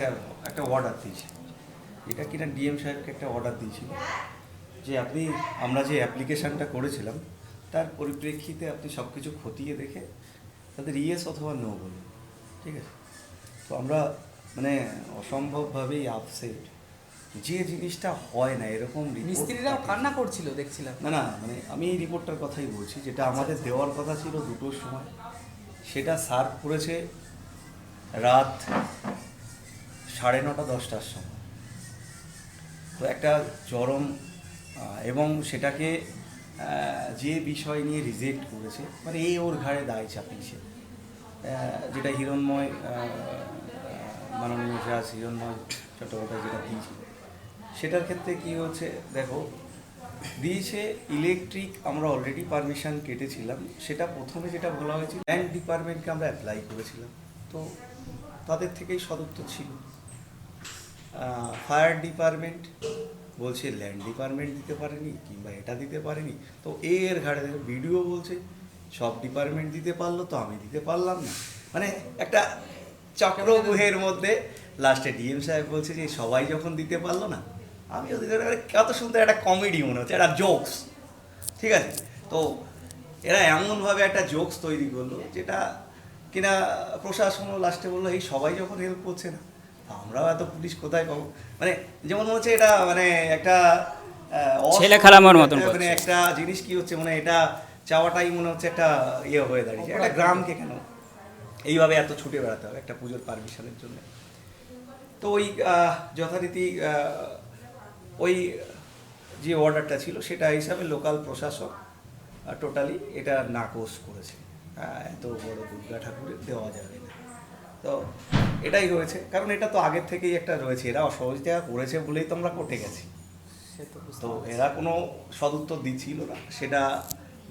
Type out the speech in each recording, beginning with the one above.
একটা একটা অর্ডার দিয়েছে। এটা কিনা ডিএম সাহেবকে একটা অর্ডার দিয়েছিল। যে আপনি আমরা যে অ্যাপ্লিকেশানটা করেছিলাম তার পরিপ্রেক্ষিতে আপনি সব কিছু খতিয়ে দেখে তাদের ইয়েস অথবা নো বলুন ঠিক আছে? তো আমরা মানে অসম্ভবভাবেই আপসেট যে জিনিসটা হয় না এরকম মিস্ত্রিরাও কান্না করছিল দেখছিলাম। না না মানে আমি এই রিপোর্টটার কথাই বলছি যেটা আমাদের দেওয়ার কথা ছিল দুটোর সময়। সেটা সার্ভ করেছে রাত সাড়ে নটা, দশটার সময়। তো একটা চরম এবং সেটাকে যে বিষয় নিয়ে রিজেক্ট করেছে মানে এই ওর ঘাড়ে দায় চাপিয়েছে। যেটা হিরণময় মাননীয় জাজ হিরণময় চট্টোপাধ্যায় যেটা দিয়েছিল সেটার ক্ষেত্রে কি হচ্ছে, দেখো, দিয়েছে ইলেকট্রিক আমরা অলরেডি পারমিশন কেটেছিলাম। সেটা প্রথমে যেটা বলা হয়েছিল ল্যান্ড ডিপার্টমেন্টকে আমরা অ্যাপ্লাই করেছিলাম। তো তাদের থেকেই সদুত্তর ছিল। ফায়ার ডিপার্টমেন্ট বলছে ল্যান্ড ডিপার্টমেন্ট দিতে পারেনি কিংবা এটা দিতে পারেনি। তো এর ঘাড়ে ভিডিও বলছে, সব ডিপার্টমেন্ট দিতে পারল তো আমি দিতে পারলাম না। মানে একটা চক্রগুহের মধ্যে লাস্টে ডিএম সাহেব বলছে যে, সবাই যখন দিতে পারল না, আমিও দিতে পারি। কত সুন্দর একটা কমেডি মনে হচ্ছে, একটা জোকস ঠিক আছে? তো এরা এমনভাবে একটা জোকস তৈরি করল, যেটা কিনা প্রশাসনও লাস্টে বলল, এই সবাই যখন হেল্প করছে না আমরাও এত পুলিশ কোথায় পাবো? মানে যেমন মনে হচ্ছে এটা মানে একটা ছেলে খেলানোর মতন মানে একটা জিনিস কি হচ্ছে মানে এটা চাওয়াটাই মনে হচ্ছে একটা ইয়ে হয়ে দাঁড়িয়েছে। একটা গ্রামকে কেন এইভাবে এত ছুটে বেড়াতে হবে একটা পুজোর পারমিশনের জন্য। তো ওই যথারীতি ওই যে অর্ডারটা ছিল সেটা হিসাবে লোকাল প্রশাসক টোটালি এটা নাকচ করেছে। এত বড় দুর্গা ঠাকুরের দেওয়া যাবে না। তো এটাই রয়েছে। কারণ এটা তো আগের থেকেই একটা রয়েছে। এরা অসহযোগিতা করেছে বলেই তো আমরা কোর্টে গেছি। তো। এরা কোনো সদুত্তর দিচ্ছিল না। সেটা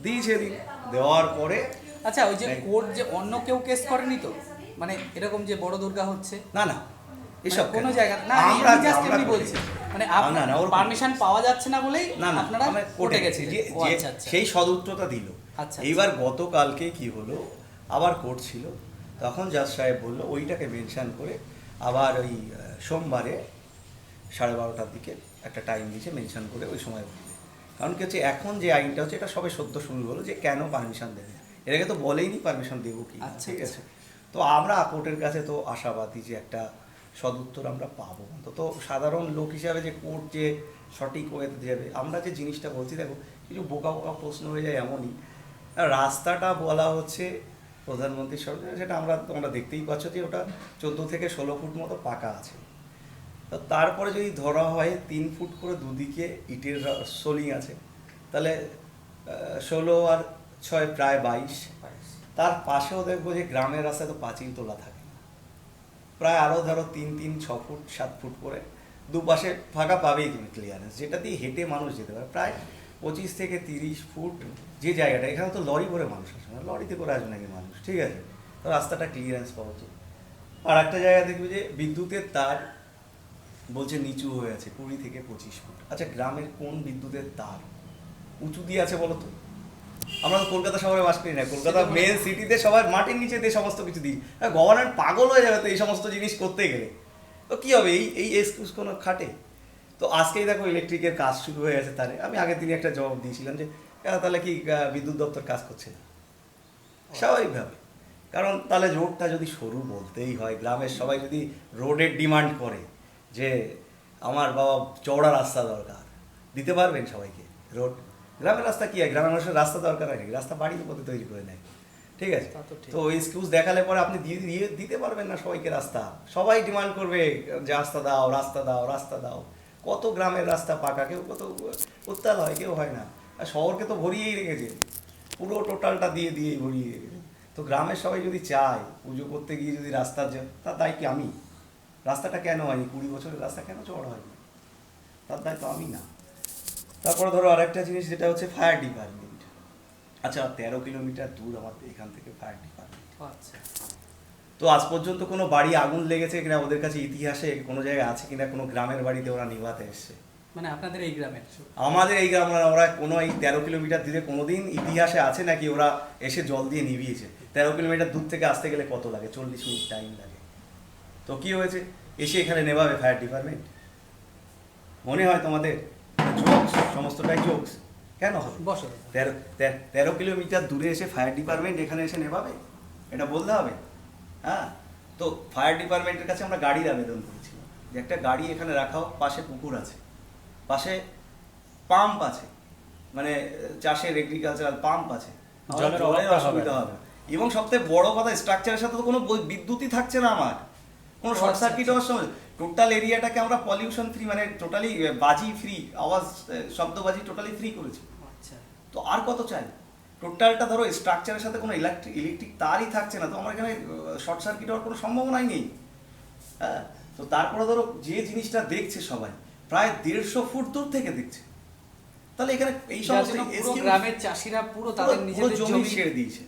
দিয়েছে দিন দেওয়ার পরে আচ্ছা ওই যে কোর্ট যে অন্য কেউ কেস করেনি তো? মানে এরকম যে বড় দুর্গা হচ্ছে? না না। এসব মানে কোনো? জায়গা না আমরা জাস্ট এমনি বলছি। মানে ওরকম। পারমিশন পাওয়া যাচ্ছে না বলেই না না আপনারা কোর্টে গেছি। যে আচ্ছা আচ্ছা। সেই সদুত্তরটা দিল। আচ্ছা, এইবার গতকালকে কি হলো? আবার কোর্ট ছিল। তখন জাজ সাহেব বলল ওইটাকে মেনশান করে আবার ওই সোমবারে সাড়ে বারোটার দিকে একটা টাইম দিয়েছে মেনশন করে ওই সময় বলবে। কারণ কি হচ্ছে এখন যে আইনটা হচ্ছে এটা সবে সদ্য শুরু হলো যে কেন পারমিশন দেবে এর আগে তো বলেইনি পারমিশন দেবো কি আচ্ছা, ঠিক আচ্ছা। আছে? তো আমরা কোর্টের কাছে তো আশাবাদী যে একটা সদুত্তর আমরা পাবো। তো সাধারণ লোক হিসাবে যে কোর্ট যে সঠিক ওয়েতে যাবে আমরা যে জিনিসটা বলছি দেখো কিছু বোকা বোকা প্রশ্ন হয়ে যায় এমনই। রাস্তাটা বলা হচ্ছে প্রধানমন্ত্রীর সরকার সেটা আমরা তোমরা দেখতেই পাচ্ছ যে ওটা চোদ্দ থেকে ষোলো ফুট মতো পাকা আছে। তো তারপরে যদি ধরা হয় তিন ফুট করে দুদিকে ইটের সোলিং আছে তাহলে ষোলো আর ছয় প্রায় বাইশ। তার পাশেও দেখব যে গ্রামের রাস্তায় তো পাঁচিল তোলা থাকে প্রায় আরও ধরো তিন তিন ছ ফুট সাত ফুট করে দুপাশে ফাঁকা পাবেই তুমি ক্লিয়ারেন্স যেটা দিয়ে হেঁটে মানুষ যেতে পারে। প্রায় পঁচিশ থেকে তিরিশ ফুট যে জায়গাটা এখানে তো লরি করে মানুষ আসবে না লরিতে করে আসবে নাকি মানুষ? ঠিক আছে তো রাস্তাটা ক্লিয়ারেন্স পাওয়া উচিত। আর একটা জায়গা দেখবে যে বিদ্যুতের তার বলছে নিচু হয়ে আছে কুড়ি থেকে পঁচিশ ফুট। আচ্ছা গ্রামের কোন বিদ্যুতের তার? উঁচু দিয়ে আছে বলো তো। আমরা তো কলকাতা শহরে বাস করি না কলকাতা মেন সিটিতে সবাই মাটির নিচে দিয়ে সমস্ত কিছু দিই গভর্নমেন্ট পাগল হয়ে যাবে তো এই সমস্ত জিনিস করতে গেলে। তো কী হবে? এই এই এক্সকিউজ কোনো খাটে? তো আজকেই দেখো ইলেকট্রিকের কাজ শুরু হয়ে গেছে তারে। আমি আগের দিনে একটা জবাব দিয়েছিলাম যে তাহলে কি বিদ্যুৎ দপ্তর কাজ করছে না? স্বাভাবিকভাবে। কারণ তাহলে রোডটা যদি সরু বলতেই হয় গ্রামের সবাই যদি রোডের ডিমান্ড করে যে আমার বাবা চওড়া রাস্তা দরকার দিতে পারবেন সবাইকে রোড? গ্রামের রাস্তা কি হয় গ্রামের মানুষের রাস্তা দরকার হয় নাকি? রাস্তা বাড়ির উপরে তৈরি করে নেয়। ঠিক আছে? তো ওই এক্সকিউজ দেখালে পরে আপনি দিয়ে দিয়ে দিতে পারবেন না সবাইকে রাস্তা। সবাই ডিমান্ড করবে যে রাস্তা দাও রাস্তা দাও রাস্তা দাও। কত গ্রামের রাস্তা পাকা, কেউ কত উত্তাল হয় কেউ হয় না। আর শহরকে তো ভরিয়েই রেখেছে। পুরো টোটালটা দিয়ে, দিয়েই ভরিয়ে রেখেছে। তো গ্রামের সবাই যদি চায়, পুজো করতে গিয়ে যদি রাস্তার যে তার দায় কি আমি? রাস্তাটা কেন হয়নি কুড়ি বছরের রাস্তা কেন চড় হয়নি তার দায় তো আমি না। তারপরে ধরো আরেকটা জিনিস যেটা হচ্ছে ফায়ার ডিপার্টমেন্ট আচ্ছা তেরো কিলোমিটার দূর আমাদের এখান থেকে ফায়ার ডিপার্টমেন্ট আচ্ছা। তো আজ পর্যন্ত কোনো বাড়ি আগুন লেগেছে কিনা ওদের কাছে ইতিহাসে কোনো জায়গায় আছে কিনা কোনো গ্রামের বাড়িতে ওরা নিভাতে এসছে। মানে আপনাদের এই গ্রামের আমাদের এই গ্রাম ওরা কোনো এই তেরো কিলোমিটার দূরে কোনোদিন ইতিহাসে আছে নাকি ওরা এসে জল দিয়ে নিভিয়েছে? তেরো কিলোমিটার দূর থেকে আসতে গেলে কত লাগে? চল্লিশ মিনিট টাইম লাগে। তো কি হয়েছে? এসে এখানে নেভাবে ফায়ার ডিপার্টমেন্ট মনে হয় তোমাদের জোকস সমস্তটাই জোকস কেন হবে? বসো। তেরো তেরো কিলোমিটার দূরে এসে ফায়ার ডিপার্টমেন্ট এখানে এসে নেভাবে? এটা বলতে হবে? হ্যাঁ? তো ফায়ার ডিপার্টমেন্টের কাছে আমরা গাড়ির আবেদন করেছিলাম। যে একটা গাড়ি এখানে রাখা হোক পাশে পুকুর আছে। পাশে পাম্প আছে। মানে চাষের এগ্রিকালচারাল পাম্প আছে। জলের অসুবিধা হবে। এবং সবথেকে বড় কথা স্ট্রাকচারের সাথে তো কোনো বিদ্যুৎই থাকছে না আমার। কোনো শর্ট আচ্ছা, সার্কিট হওয়ার সময় টোটাল এরিয়াটাকে আমরা পলিউশন ফ্রি মানে টোটালি বাজি ফ্রি আওয়াজ আহ, শব্দবাজি টোটালি ফ্রি করেছি। আচ্ছা। তো আর কত চাই? টোটালটা ধরো স্ট্রাকচারের সাথে কোনো ইলেকট্রিক ইলেকট্রিক তারই থাকছে না তো আমার এখানে শর্ট সার্কিট হওয়ার কোনো সম্ভাবনাই নেই। হ্যাঁ তো তারপরে ধরো যে জিনিসটা দেখছে সবাই প্রায় দেড়শো ফুট দূর থেকে দেখছে। তাহলে এখানে এই সমস্ত গ্রামের চাষিরা পুরো তাদের নিজেদের জমি ছেড়ে দিয়েছে।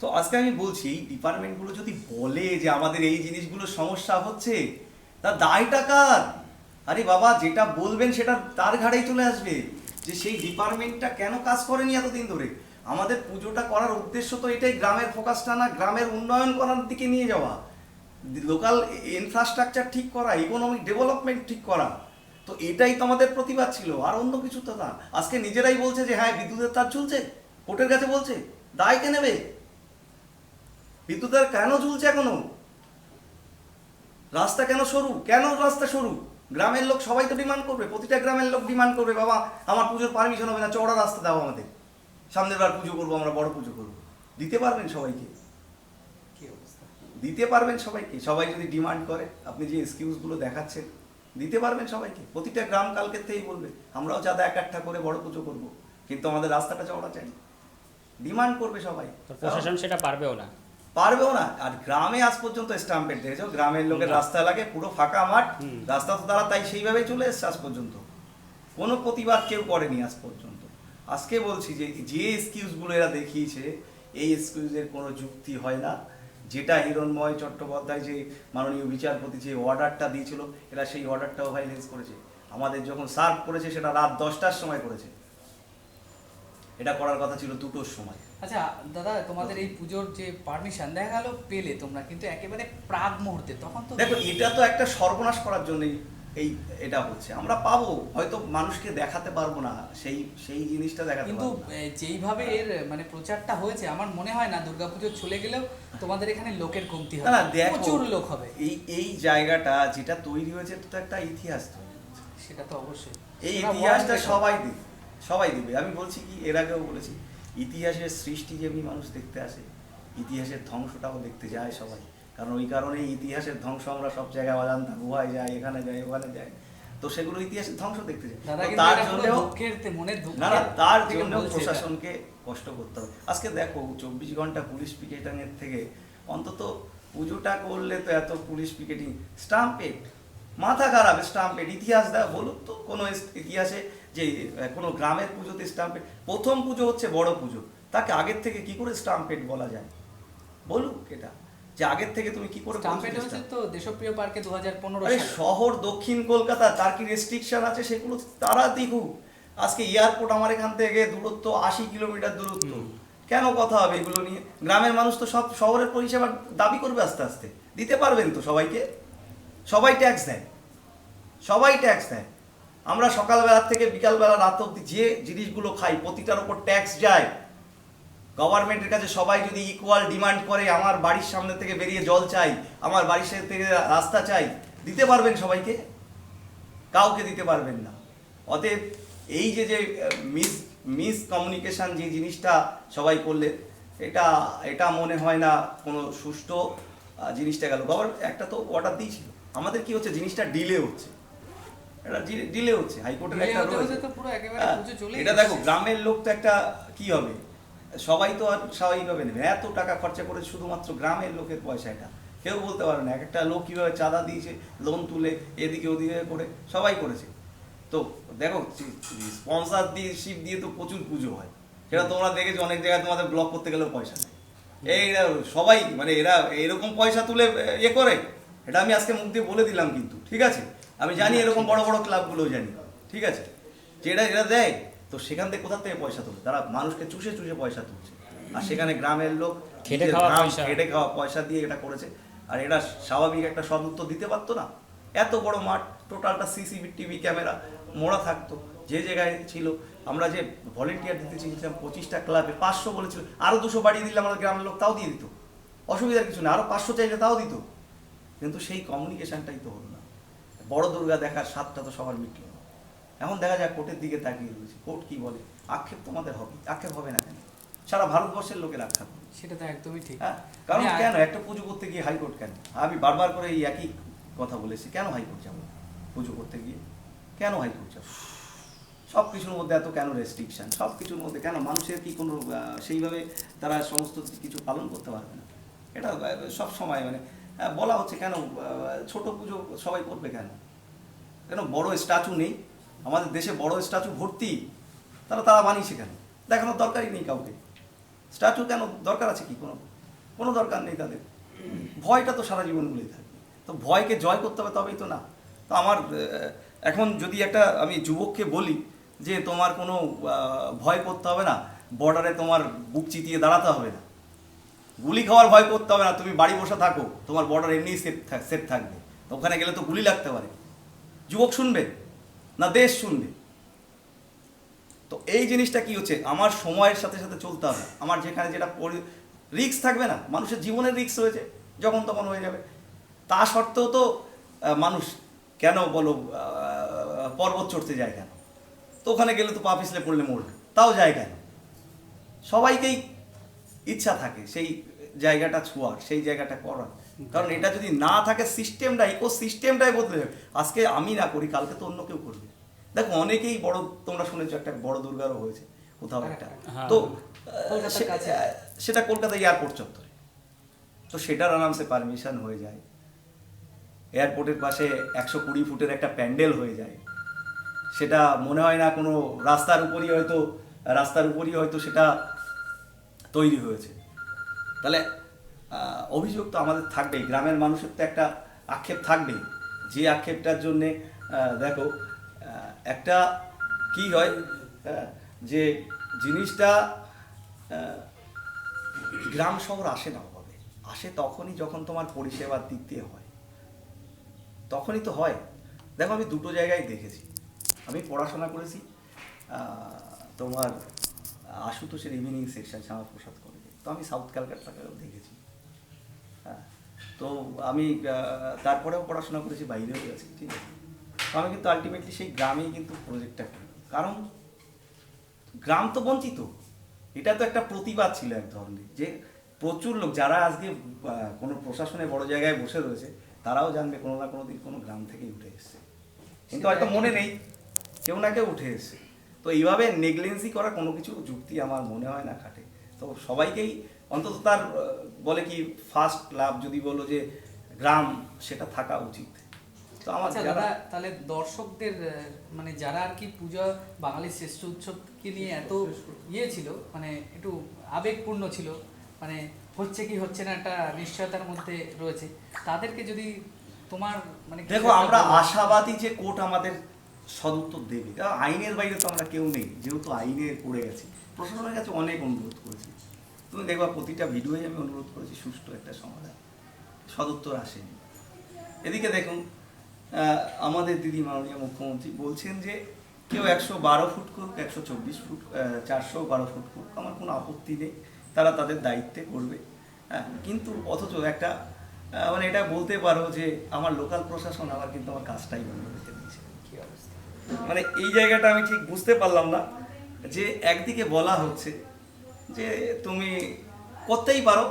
তো আজকে আমি বলছি এই ডিপার্টমেন্টগুলো যদি বলে যে আমাদের এই জিনিসগুলো সমস্যা হচ্ছে তার দায়টা কার? আরে বাবা যেটা বলবেন সেটা তার ঘাড়েই চলে আসবে। যে সেই ডিপার্টমেন্টটা কেন কাজ করেনি এতদিন ধরে? আমাদের পুজোটা করার উদ্দেশ্য তো এটাই, গ্রামের ফোকাসটা না, গ্রামের উন্নয়ন করার দিকে নিয়ে যাওয়া। লোকাল ইনফ্রাস্ট্রাকচার ঠিক করা ইকোনমিক ডেভেলপমেন্ট ঠিক করা, তো এটাই তো আমাদের প্রতিবাদ ছিল, আর অন্য কিছু তো না। আজকে নিজেরাই বলছে যে হ্যাঁ বিদ্যুতের তার ঝুলছে কোর্টের কাছে বলছে, দায় কে নেবে? বিদ্যুতের কেন ঝুলছে এখনও? রাস্তা কেন সরু? কেন রাস্তা সরু? গ্রামের লোক সবাই তো ডিমান্ড করবে, প্রতিটা গ্রামের লোক ডিমান্ড করবে, বাবা, আমার পুজোর পারমিশন হবে না, চওড়া রাস্তা দাও আমাদের। সামনের বার পুজো করব আমরা বড় পুজো করব। দিতে পারবেন সবাইকে। দিতে পারবেন সবাইকে। সবাই যদি ডিমান্ড করে আপনি যে এক্সকিউজগুলো দেখাচ্ছেন দিতে পারবেন সবাইকে। প্রতিটা গ্রাম কালকের থেকেই বলবে আমরাও চাঁদা এক একটা করে বড় পুজো করব। কিন্তু আমাদের রাস্তাটা চওড়া চাই। ডিমান্ড করবে সবাই। প্রশাসন সেটা পারবেও না। পারবেও না। আর গ্রামে আজ পর্যন্ত স্টাম্পেড দেখেছ? গ্রামের লোকের রাস্তা লাগে পুরো ফাঁকা মাঠ। হুম। রাস্তা তো তারা তাই সেইভাবেই চলে এসছে আজ পর্যন্ত। কোনো প্রতিবাদ কেউ করেনি আজ পর্যন্ত। আজকে বলছি যে যে এক্সকিউজগুলো এরা দেখিয়েছে এই এক্সকিউজের কোনো যুক্তি হয় না। যেটা হিরণময় চট্টোপাধ্যায় যে মাননীয় বিচারপতি যে অর্ডারটা দিয়েছিল এরা সেই অর্ডারটাও ভাইলেন্স করেছে। আমাদের যখন সার্ভ করেছে সেটা রাত দশটার সময় করেছে। এটা করার কথা ছিল দুটোর সময়। আচ্ছা দাদা তোমাদের এই পুজোর যে পারমিশন দেখা গেল পেলে তোমরা কিন্তু একেবারে প্রাগ মুহূর্তে তখন তো দেখো এটা তো একটা সর্বনাশ করার জন্যই। এই এটা হচ্ছে। আমরা পাবো হয়তো মানুষকে দেখাতে পারব না সেই সেই জিনিসটা দেখাতে কিন্তু যেইভাবে এর মানে প্রচারটা হয়েছে আমার মনে হয় না দুর্গাপুজো চলে গেলেও তোমাদের এখানে লোকের কমতি হবে। না দেখো প্রচুর লোক হবে। এই এই জায়গাটা যেটা তৈরি হয়েছে তো একটা ইতিহাস তৈরি সেটা তো অবশ্যই। এই ইতিহাসটা সবাই দিবে সবাই দিবে। আমি বলছি কি এর আগেও বলেছি ইতিহাসের সৃষ্টি যেমনি মানুষ দেখতে আসে ইতিহাসের ধ্বংসটাও দেখতে যায় সবাই। কারণ ওই কারণে ইতিহাসের ধ্বংস আমরা সব জায়গায় অজান্তা গুহায় যাই এখানে যাই ওখানে যাই। তো সেগুলো ইতিহাসের ধ্বংস দেখতে কিন্তু তার জন্যও না না জন্য প্রশাসনকে কষ্ট করতে হবে। আজকে দেখো চব্বিশ ঘণ্টা পুলিশ পিকেটিং এর থেকে অন্তত পুজোটা করলে তো এত পুলিশ পিকেটিং। স্টাম্পেড মাথা খারাপ স্টাম্পেড। ইতিহাস দেয় বলুন তো কোনো ইতিহাসে যে কোনো গ্রামের পুজোতে স্টাম্পেড। প্রথম পুজো হচ্ছে বড় পুজো। তাকে আগের থেকে কি করে স্টাম্পেড বলা যায়? বলুক এটা। যে আগের থেকে তুমি কি করে বলছো হচ্ছে তো দেশপ্রিয় পার্কে দু হাজার পনেরো আরে শহর দক্ষিণ কলকাতা তার কি রেস্ট্রিকশন আছে? সেগুলো তারা দেখুক। আজকে এয়ারপোর্ট আমার এখান থেকে দূরত্ব আশি কিলোমিটার দূরত্ব। কেন কথা হবে এগুলো নিয়ে? গ্রামের মানুষ তো সব শহরের পরিষেবা দাবি করবে আস্তে আস্তে। দিতে পারবেন তো সবাইকে? সবাই ট্যাক্স দেয়। সবাই ট্যাক্স দেয়। আমরা সকালবেলা থেকে বিকালবেলা রাত অবধি যে জিনিসগুলো খাই প্রতিটার উপর ট্যাক্স যায়। গভর্নমেন্টের কাছে সবাই যদি ইকুয়াল ডিমান্ড করে আমার বাড়ির সামনে থেকে বেরিয়ে জল চাই আমার বাড়ির সামনে থেকে রাস্তা চাই দিতে পারবেন সবাইকে? কাউকে দিতে পারবেন না। অতএব এই যে যে মিস মিস কমিউনিকেশন যে জিনিসটা সবাই করলে এটা এটা মনে হয় না কোনো সুষ্ঠু জিনিসটা গেল। গভর্নমেন্ট একটা তো অর্ডার দিয়েছিল। আমাদের কি হচ্ছে জিনিসটা ডিলে হচ্ছে। এটা ডিলে হচ্ছে। হাইকোর্টের একটা হ্যাঁ, এটা দেখো গ্রামের লোক তো একটা কি হবে? সবাই তো আর স্বাভাবিকভাবে নেবে। এত টাকা খরচা করে শুধুমাত্র গ্রামের লোকের পয়সা এটা। কেউ বলতে পারে না এক একটা লোক কীভাবে চাঁদা দিয়েছে লোন তুলে এদিকে ওদিকে করে সবাই করেছে। তো দেখো স্পন্সার দিয়ে শিপ দিয়ে তো প্রচুর পুজো হয়। সেটা তোমরা দেখেছ অনেক জায়গায় তোমাদের ব্লক করতে গেলেও পয়সা নেই। এইরা সবাই মানে এরা এরকম পয়সা তুলে এ করে। এটা আমি আজকে মুখ দিয়ে বলে দিলাম কিন্তু ঠিক আছে? আমি জানি এরকম বড় বড় ক্লাবগুলোও জানি ঠিক আছে? যেটা এরা দেয় তো সেখান থেকে কোথা থেকে পয়সা তোলে তারা মানুষকে চুষে চুষে পয়সা তুলছে। আর সেখানে গ্রামের লোক খেটে খাওয়া পয়সা। খেটে খাওয়া পয়সা দিয়ে এটা করেছে। আর এটা স্বাভাবিক একটা সদ উত্তর দিতে পারতো না। এত বড় মাঠ টোটালটা সিসিবি টিভি ক্যামেরা মোড়া থাকতো। যে জায়গায় ছিল আমরা যে ভলেন্টিয়ার দিতে চেয়েছিলাম পঁচিশটা ক্লাবে পাঁচশো বলেছিল। আরও দুশো বাড়িয়ে দিলে আমাদের গ্রামের লোক তাও দিয়ে দিত। অসুবিধার কিছু না আরও পাঁচশো চাইলে তাও দিত। কিন্তু সেই কমিউনিকেশনটাই তো হলো না। বড় দুর্গা দেখার স্বাদটা তো সবার মিটল এখন দেখা যায় কোর্টের দিকে তাকিয়ে রয়েছে। কোর্ট কি বলে? আক্ষেপ তো আমাদের হবে। আক্ষেপ হবে না কেন? সারা ভারতবর্ষের লোকের আক্ষেপ হবে। সেটা তো একদমই ঠিক। হ্যাঁ? কারণ কেন? একটা পুজো করতে গিয়ে হাইকোর্ট কেন? আমি বারবার করে এই একই কথা বলেছি কেন হাইকোর্ট যাব? পুজো করতে গিয়ে? কেন হাইকোর্ট যাব? সব কিছুর মধ্যে এত কেন রেস্ট্রিকশন সব কিছুর মধ্যে কেন মানুষের কি কোনো সেইভাবে তারা সমস্ত কিছু পালন করতে পারবে না? এটা সব সময় মানে বলা হচ্ছে কেন ছোট পুজো সবাই করবে কেন? কেন বড় স্ট্যাচু নেই? আমাদের দেশে বড় স্ট্যাচু ভর্তি তারা তারা বানিয়েছে কেন? দেখানোর দরকারই নেই কাউকে। স্ট্যাচু কেন দরকার আছে কি? কোনো কোনো দরকার নেই তাদের। ভয়টা তো সারা জীবনগুলোই থাকবে। তো ভয়কে জয় করতে হবে তবেই তো না। তো আমার এখন যদি একটা আমি যুবককে বলি যে তোমার কোনো ভয় করতে হবে না, বর্ডারে তোমার বুক চিতিয়ে দাঁড়াতে হবে না। গুলি খাওয়ার ভয় করতে হবে না, তুমি বাড়ি বসে থাকো, তোমার বর্ডার এমনিই সেফ সেফ থাকবে। ওখানে গেলে তো গুলি লাগতে পারে। যুবক শুনবে? না দেশ শুনবে। তো এই জিনিসটা কি হচ্ছে? আমার সময়ের সাথে সাথে চলতে হবে। আমার যেখানে যেটা রিক্স থাকবে না, মানুষের জীবনের রিক্স রয়েছে, যখন তখন হয়ে যাবে। তা সত্ত্বেও তো মানুষ কেন বলো পর্বত চড়তে যায় কেন? তো ওখানে গেলে তো পা পিছলে পড়লে মরবে, তাও যায় কেন সবাইকেই ইচ্ছা থাকে সেই জায়গাটা ছোঁয়ার, সেই জায়গাটা করার। কারণ এটা যদি না থাকে সিস্টেমটা ইকো সিস্টেমটাই বদলে যাবে। আজকে আমি না করি কালকে তো অন্য কেউ করবে। দেখো অনেকেই বড় তোমরা শুনেছো একটা বড় দুর্গারও হয়েছে কোথাও একটা। হ্যাঁ। তো কাছে। সেটা কলকাতা এয়ারপোর্ট চত্বরে। তো সেটার আরামসে পারমিশন হয়ে যায়। এয়ারপোর্টের পাশে একশো কুড়ি ফুটের একটা প্যান্ডেল হয়ে যায়। সেটা মনে হয় না কোনো রাস্তার উপরই হয়তো রাস্তার উপরই হয়তো সেটা তৈরি হয়েছে। তাহলে অভিযোগ তো আমাদের থাকবেই। গ্রামের মানুষের তো একটা আক্ষেপ থাকবেই। যে আক্ষেপটার জন্যে দেখো একটা কি হয় যে জিনিসটা গ্রাম শহর আসে না ওভাবে আসে তখনই যখন তোমার পরিষেবার দিয়ে হয়। তখনই তো হয়। দেখো, আমি দুটো জায়গায় দেখেছি। আমি পড়াশোনা করেছি তোমার আশুতোষের ইভিনিং সেকশন শ্যামাপ্রসাদ কলেজে তো আমি সাউথ ক্যালকাটাকেও দেখেছি। তো আমি তারপরেও পড়াশোনা করেছি, বাইরেও গেছি, ঠিক আছে। আমি কিন্তু আলটিমেটলি সেই গ্রামেই কিন্তু প্রজেক্টটা করি। কারণ গ্রাম তো বঞ্চিত। এটা তো একটা প্রতিবাদ ছিল এক ধরনের, যে প্রচুর লোক, যারা আজকে কোনো প্রশাসনে বড় জায়গায় বসে রয়েছে, তারাও জানবে কোনো না কোনো দিন কোনো গ্রাম থেকেই উঠে এসছে। কিন্তু হয়তো মনে নেই, কেউ না কেউ উঠে এসছে। তো এইভাবে নেগলেন্সি করা কোনো কিছু যুক্তি আমার মনে হয় না খাটে। তো সবাইকেই অন্তত তার বলে কি ফার্স্ট লাভ যদি বলো যে গ্রাম সেটা থাকা উচিত। তো আমার আচ্ছা যারা তাহলে দর্শকদের মানে যারা আর কি পূজা বাঙালির শ্রেষ্ঠ উৎসবকে নিয়ে এত ইয়ে ছিল মানে একটু আবেগপূর্ণ ছিল মানে হচ্ছে কি হচ্ছে না একটা নিশ্চয়তার মধ্যে রয়েছে তাদেরকে যদি তোমার মানে দেখো আমরা আশাবাদী যে কোর্ট আমাদের সদুত্তর দেবে। আইনের বাইরে তো আমরা কেউ নেই যেহেতু আইনে পড়ে গেছি প্রশাসনের কাছে অনেক অনুরোধ করেছি। তুমি দেখবা প্রতিটা ভিডিওই আমি অনুরোধ করেছি, সুষ্ঠু একটা সমাধান। সদুত্তর আসেনি। এদিকে দেখুন আমাদের দিদি মাননীয় মুখ্যমন্ত্রী বলছেন যে কেউ একশো বারো ফুট করুক, একশো চব্বিশ ফুট চারশো বারো ফুট করুক, আমার কোনো আপত্তি নেই। তারা তাদের দায়িত্বে করবে। হ্যাঁ কিন্তু অথচ একটা মানে এটা বলতে পারো যে আমার লোকাল প্রশাসন আবার কিন্তু আমার কাজটাই বন্ধ রেখে দিয়েছে। অবস্থা? মানে এই জায়গাটা আমি ঠিক বুঝতে পারলাম না যে একদিকে বলা হচ্ছে যে তুমি করতেই পারো।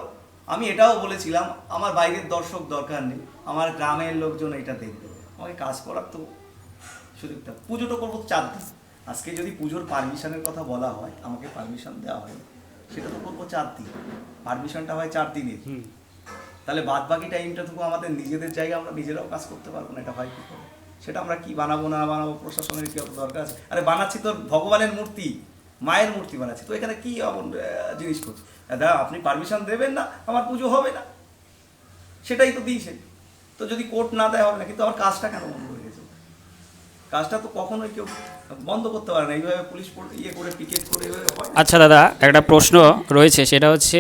আমি এটাও বলেছিলাম আমার বাইরের দর্শক দরকার নেই আমার গ্রামের লোকজন এটা দেখবে। আমাকে কাজ করার তো সুযোগটা পুজোটা করব চার দিন। আজকে যদি পুজোর পারমিশনের কথা বলা হয় আমাকে পারমিশন দেওয়া হয় সেটা তো করব চার দিন। পারমিশনটা হয় চার দিনের। তাহলে বাদ বাকি টাইমটা থেকে আমাদের নিজেদের জায়গায় আমরা নিজেরাও কাজ করতে পারব না এটা হয় কি করে? সেটা আমরা কি বানাবো না বানাবো প্রশাসনের কি দরকার আছে? আরে বানাচ্ছি তোর ভগবানের মূর্তি। মায়ের মূর্তি বানাচ্ছি। তো এখানে কি এমন জিনিস করছি দাদা আপনি পারমিশন দেবেন না? আমার পুজো হবে না। সেটাই তো দিয়েছে। তো যদি কোর্ট না দেয় হবে না। কিন্তু আমার কাজটা কেন বন্ধ হয়ে গেছে? কাজটা তো কখনোই কেউ বন্ধ করতে পারে না। এইভাবে পুলিশ ইয়ে করে পিকেট করে। আচ্ছা দাদা একটা প্রশ্ন রয়েছে। সেটা হচ্ছে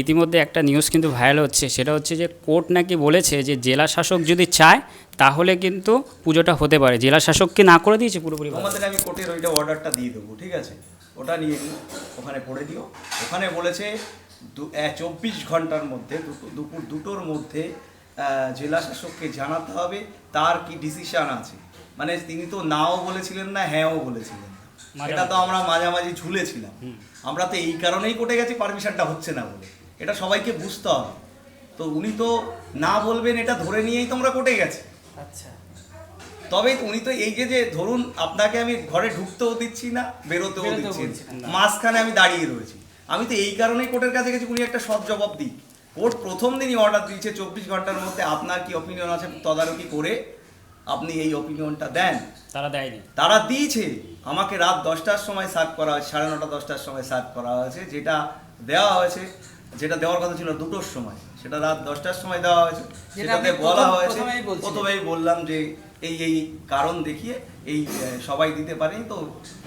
ইতিমধ্যে একটা নিউজ কিন্তু ভাইরাল হচ্ছে। সেটা হচ্ছে যে কোর্ট নাকি বলেছে যে জেলা শাসক যদি চায় তাহলে কিন্তু পুজোটা হতে পারে। জেলা শাসক কি না করে দিয়েছে পুরোপুরি? তোমাদের আমি কোর্টের ওইটা অর্ডারটা দিয়ে দেবো ঠিক আছে? ওটা নিয়ে ওখানে পড়ে দিও। ওখানে বলেছে দু চব্বিশ ঘণ্টার মধ্যে দুপুর দুপুর দুটোর মধ্যে আহ, জেলা শাসককে জানাতে হবে তার কি ডিসিশন আছে। মানে তিনি তো নাও বলেছিলেন না হ্যাঁও বলেছিলেন। এটা তো আমরা মাঝামাঝি ঝুলেছিলাম। আমরা তো এই কারণেই কোর্টে গেছি পারমিশনটা হচ্ছে না বলে। এটা সবাইকে বুঝতে হবে। তো উনি তো না বলবেন এটা ধরে নিয়েই তো আমরা কোর্টে গেছি। আচ্ছা। তবে উনি তো এই যে যে ধরুন আপনাকে আমি ঘরে ঢুকতেও দিচ্ছি না বেরোতেও দিচ্ছি। না। মাঝখানে আমি দাঁড়িয়ে রয়েছি। আমি তো এই কারণেই কোর্টের কাছে গেছি উনি একটা সৎ জবাব দিই কোর্ট প্রথম দিনই অর্ডার দিয়েছে চব্বিশ ঘণ্টার মধ্যে আপনার কি অপিনিয়ন আছে তদারকি করে আপনি এই অপিনিয়নটা দেন। তারা দেয়নি। তারা দিয়েছে। আমাকে রাত দশটার সময় সার্ভ করা হয়েছে সাড়ে নটা দশটার সময় সার্ভ করা হয়েছে যেটা দেওয়া হয়েছে যেটা দেওয়ার কথা ছিল দুটোর সময়। সেটা রাত দশটার সময় দেওয়া হয়েছে। সেটাতে বলা হয়েছে। প্রথমেই বললাম যে এই এই কারণ দেখিয়ে এই সবাই দিতে পারেনি, তো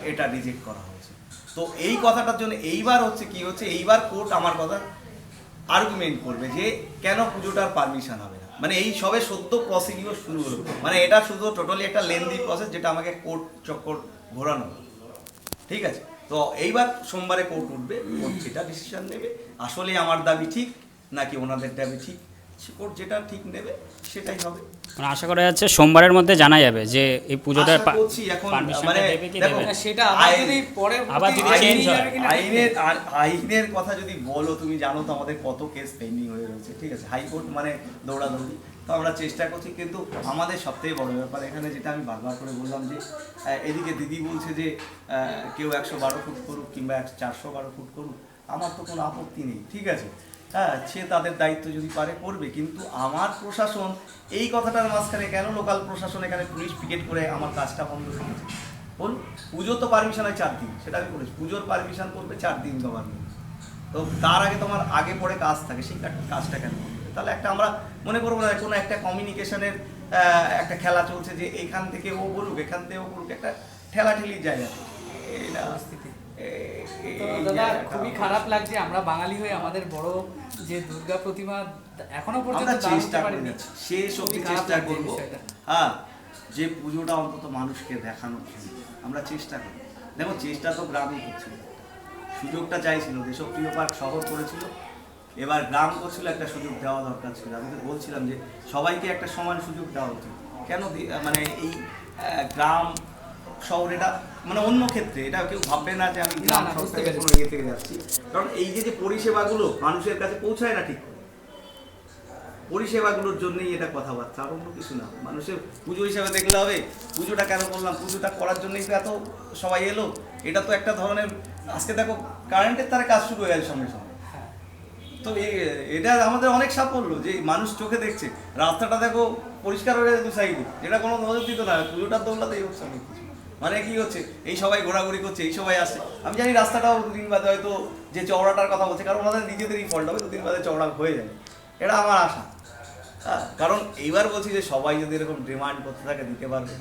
এটা রিজেক্ট করা হয়েছে। তো এই কথাটার জন্য এইবার হচ্ছে কি হচ্ছে, এইবার কোর্ট আমার কথা আর্গুমেন্ট করবে যে কেন পুজোটার পারমিশন হবে না। মানে এই সবে সদ্য প্রসিডিওর শুরু হলো। মানে এটা শুধু টোটালি একটা লেন্দি প্রসেস যেটা আমাকে কোর্ট চক্কর ঘোরানো। ঠিক আছে? তো এইবার সোমবারে কোর্ট উঠবে কোর্ট সেটা ডিসিশন নেবে। আসলে আমার দাবি ঠিক, নাকি ওনাদের দাবি ঠিক? কোর্ট যেটা ঠিক নেবে সেটাই হবে। মানে আশা করা যাচ্ছে সোমবারের মধ্যে জানা যাবে যে এই পুজোটার আশা করছি এখন মানে দেখো, সেটা আবার যদি পরে আবার যদি আইন- হয়। আইনের আইনের কথা যদি বলো তুমি জানো তো আমাদের কত কেস পেন্ডিং হয়ে রয়েছে ঠিক আছে? হাইকোর্ট মানে দৌড়াদৌড়ি তো আমরা চেষ্টা করছি কিন্তু আমাদের সবথেকে বড় ব্যাপার এখানে যেটা আমি বারবার করে বললাম যে এদিকে দিদি বলছে যে আহ, কেউ একশো বারো ফুট করুক কিংবা চারশো বারো ফুট করুক আমার তো কোনো আপত্তি নেই ঠিক আছে? হ্যাঁ সে তাদের দায়িত্ব যদি পারে, করবে। কিন্তু আমার প্রশাসন এই কথাটার মাঝখানে কেন লোকাল প্রশাসন এখানে পুলিশ পিকেট করে আমার কাজটা বন্ধ রেখেছে বল পুজো তো পারমিশন হয় চার দিন, সেটা আমি বলেছি। পুজোর পারমিশন করবে চার দিন গভর্নমেন্ট তো তার আগে তোমার আগে পরে কাজ থাকে, সেই কাজটা কেন? তাহলে একটা আমরা মনে করব না, কোনো একটা কমিউনিকেশনের একটা খেলা চলছে যে এখান থেকে ও বলুক এখান থেকে ও বলুক একটা ঠেলাঠেলির জায়গা। এটা দাদা খুবই খারাপ লাগছে আমরা বাঙালি হয়ে আমাদের বড় যে দুর্গা প্রতিমা এখনও পর্যন্ত চেষ্টা করে পারিনি। শেষ অবধি চেষ্টা করব। হ্যাঁ যে পুজোটা অন্তত মানুষকে জন্য। আমরা চেষ্টা করি। দেখো চেষ্টা তো গ্রামই করছিল সুযোগটা চাইছিল। দেশপ্রিয় পার্ক শহর করেছিল। এবার গ্রাম করছিল একটা সুযোগ দেওয়া দরকার ছিল। আমি তো বলছিলাম যে সবাইকে একটা সমান সুযোগ দেওয়া উচিত। কেন মানে এই গ্রাম শহর এটা মানে অন্য ক্ষেত্রে এটা কেউ ভাববে না যে আমি গ্রাম শহর থেকে কোনো ইয়ে থেকে যাচ্ছি। কারণ এই যে যে পরিষেবাগুলো মানুষের কাছে পৌঁছায় না ঠিক পরিষেবাগুলোর জন্যই এটা কথাবার্তা আর অন্য কিছু না। মানুষের পুজো হিসাবে দেখলে হবে পুজোটা কেন করলাম পুজোটা করার জন্যই তো এত সবাই এলো। এটা তো একটা ধরনের আজকে দেখো কারেন্টের তারা কাজ শুরু হয়ে গেছে সঙ্গে সঙ্গে। হ্যাঁ। তো এটা আমাদের অনেক সাফল্য যে মানুষ চোখে দেখছে। রাস্তাটা দেখো পরিষ্কার হয়ে গেছে দু সাইডে যেটা কোনো নজর দিত না পুজোটার দৌড়াতেই হচ্ছে অনেক কিছু। মানে কি হচ্ছে? এই সবাই ঘোরাঘুরি করছে, এই সবাই আসে আমি জানি রাস্তাটাও দুদিন বাদে হয়তো যে চওড়াটার কথা বলছে, কারণ ওনাদের নিজেদেরই ফল্ট হবে, দুদিন বাদে চওড়া হয়ে যাবে। এটা আমার আশা। হ্যাঁ কারণ এইবার বলছি যে সবাই যদি এরকম ডিমান্ড করতে থাকে, দিতে পারবে।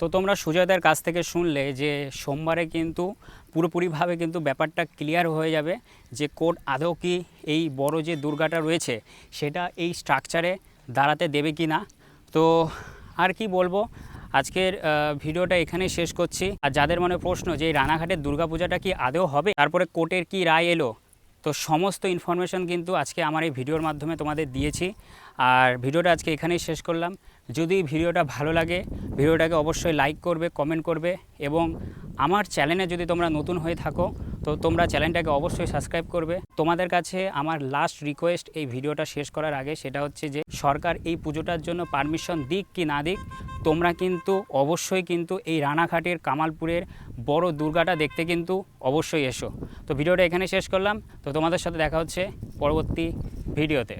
তো তোমরা সুজয়দার কাছ থেকে শুনলে যে সোমবারে কিন্তু পুরোপুরিভাবে কিন্তু ব্যাপারটা ক্লিয়ার হয়ে যাবে যে কোর্ট আদৌ কি এই বড় যে দুর্গাটা রয়েছে, সেটা এই স্ট্রাকচারে দাঁড়াতে দেবে কি না তো আর কি বলব আজকের ভিডিওটা এখানেই শেষ করছি। আর যাদের মনে প্রশ্ন যে রানাঘাটের দুর্গাপূজাটা কি আদৌ হবে, তারপরে কোর্টের কি রায় এলো, তো সমস্ত ইনফরমেশন কিন্তু আজকে আমার এই ভিডিওর মাধ্যমে তোমাদের দিয়েছি। আর ভিডিওটা আজকে এখানেই শেষ করলাম। যদি ভিডিওটা ভালো লাগে, ভিডিওটাকে অবশ্যই লাইক করবে কমেন্ট করবে এবং আমার চ্যানেলে যদি তোমরা নতুন হয়ে থাকো তো তোমরা চ্যানেলটাকে অবশ্যই সাবস্ক্রাইব করবে। তোমাদের কাছে আমার লাস্ট রিকোয়েস্ট এই ভিডিওটা শেষ করার আগে সেটা হচ্ছে যে, সরকার এই পুজোটার জন্য পারমিশন দিক কি না দিক, তোমরা কিন্তু অবশ্যই কিন্তু এই রানাঘাটের কামালপুরের বড় দুর্গাটা দেখতে কিন্তু অবশ্যই এসো। তো ভিডিওটা এখানে শেষ করলাম। তো তোমাদের সাথে দেখা হচ্ছে পরবর্তী ভিডিওতে।